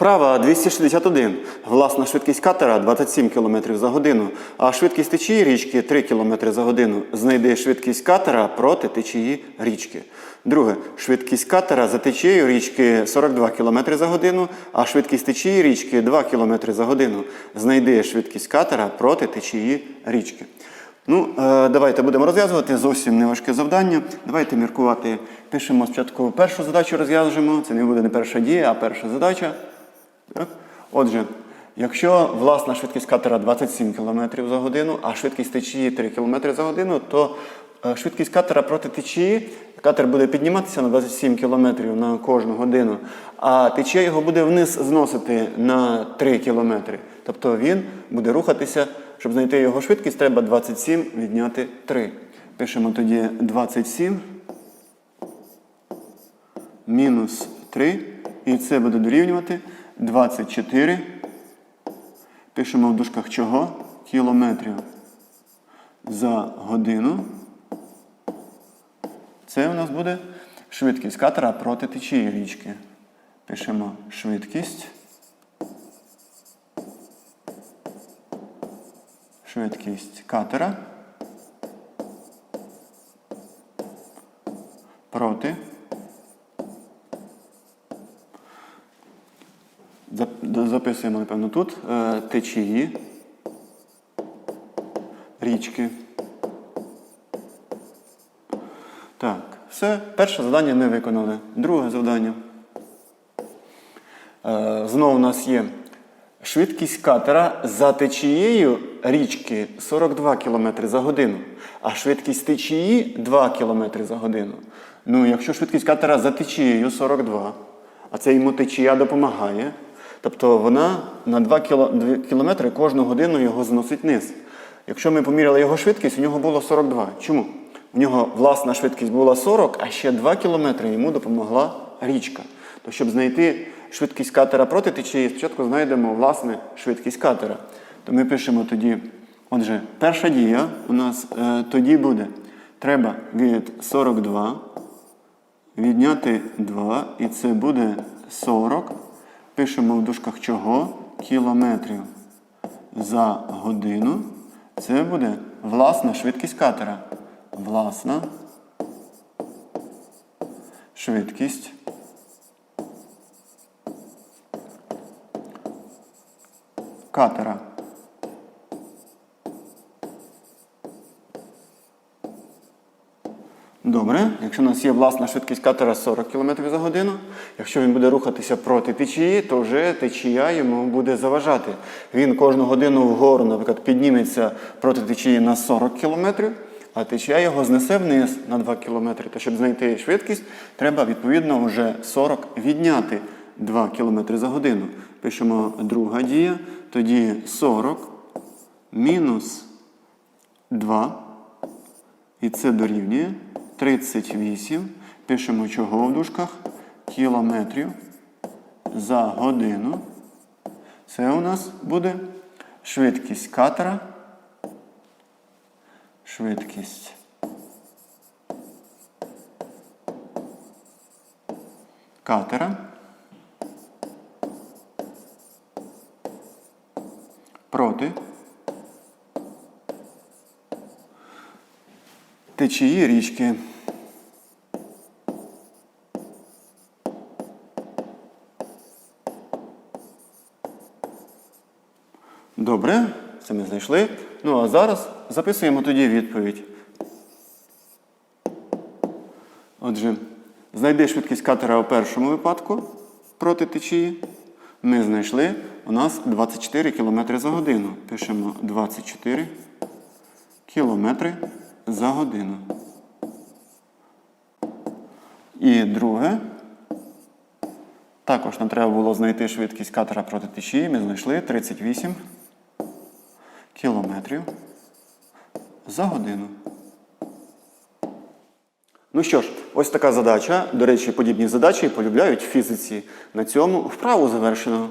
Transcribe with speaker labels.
Speaker 1: Вправа 261. Власна швидкість катера 27 км за годину, а швидкість течії річки 3 км за годину. Знайди швидкість катера проти течії річки. Друге. Швидкість катера за течією річки 42 км за годину, а швидкість течії річки 2 км за годину. Знайди швидкість катера проти течії річки. Ну, е, давайте будемо розв'язувати. Зовсім неважке завдання. Давайте міркувати. Пишемо спочатку першу задачу, розв'яжемо. Це не буде не перша дія, а перша задача. Так? Отже, якщо власна швидкість катера 27 км за годину, а швидкість течії 3 км за годину, то е, швидкість катера проти течії, катер буде підніматися на 27 км на кожну годину, а течія його буде вниз зносити на 3 км. Тобто він буде рухатися, щоб знайти його швидкість, треба 27 відняти 3. Пишемо тоді 27 мінус 3, і це буде дорівнювати 24. Пишемо в дужках чого? Кілометрів за годину. Це у нас буде швидкість катера проти течії річки. Пишемо швидкість. Швидкість катера проти Записуємо, напевно, тут е, течії, річки. Так, все. Перше завдання ми виконали. Друге завдання. Е, Знову у нас є швидкість катера за течією річки 42 км за годину, а швидкість течії 2 км за годину. Ну, якщо швидкість катера за течією 42, а це йому течія допомагає, тобто вона на 2 км кожну годину його зносить вниз. Якщо ми поміряли його швидкість, у нього було 42. Чому? У нього власна швидкість була 40, а ще 2 км йому допомогла річка. То щоб знайти швидкість катера проти течії, спочатку знайдемо власне швидкість катера. То ми пишемо тоді, отже, перша дія у нас е, тоді буде. Треба від 42 відняти 2, і це буде 40. Пишемо в дужках чого? Кілометрів за годину. Це буде власна швидкість катера. Власна швидкість катера. Добре, якщо у нас є власна швидкість катера 40 км за годину, якщо він буде рухатися проти течії, то вже течія йому буде заважати. Він кожну годину вгору, наприклад, підніметься проти течії на 40 км, а течія його знесе вниз на 2 км. То щоб знайти швидкість, треба відповідно вже 40 відняти 2 км за годину. Пишемо друга дія, тоді 40 мінус 2. І це дорівнює 38. Пишемо чого в дужках? Кілометрів за годину. Це у нас буде швидкість катера. Швидкість. Катера. Проти. Течії річки. Добре, це ми знайшли. Ну а зараз записуємо тоді відповідь. Отже, знайди швидкість катера у першому випадку проти течії. Ми знайшли у нас 24 км за годину. Пишемо 24 кілометри за годину. І друге. Також нам треба було знайти швидкість катера проти течії. Ми знайшли 38 кілометрів за годину. Ну що ж, ось така задача. До речі, подібні задачі полюбляють фізиці. На цьому вправу завершено.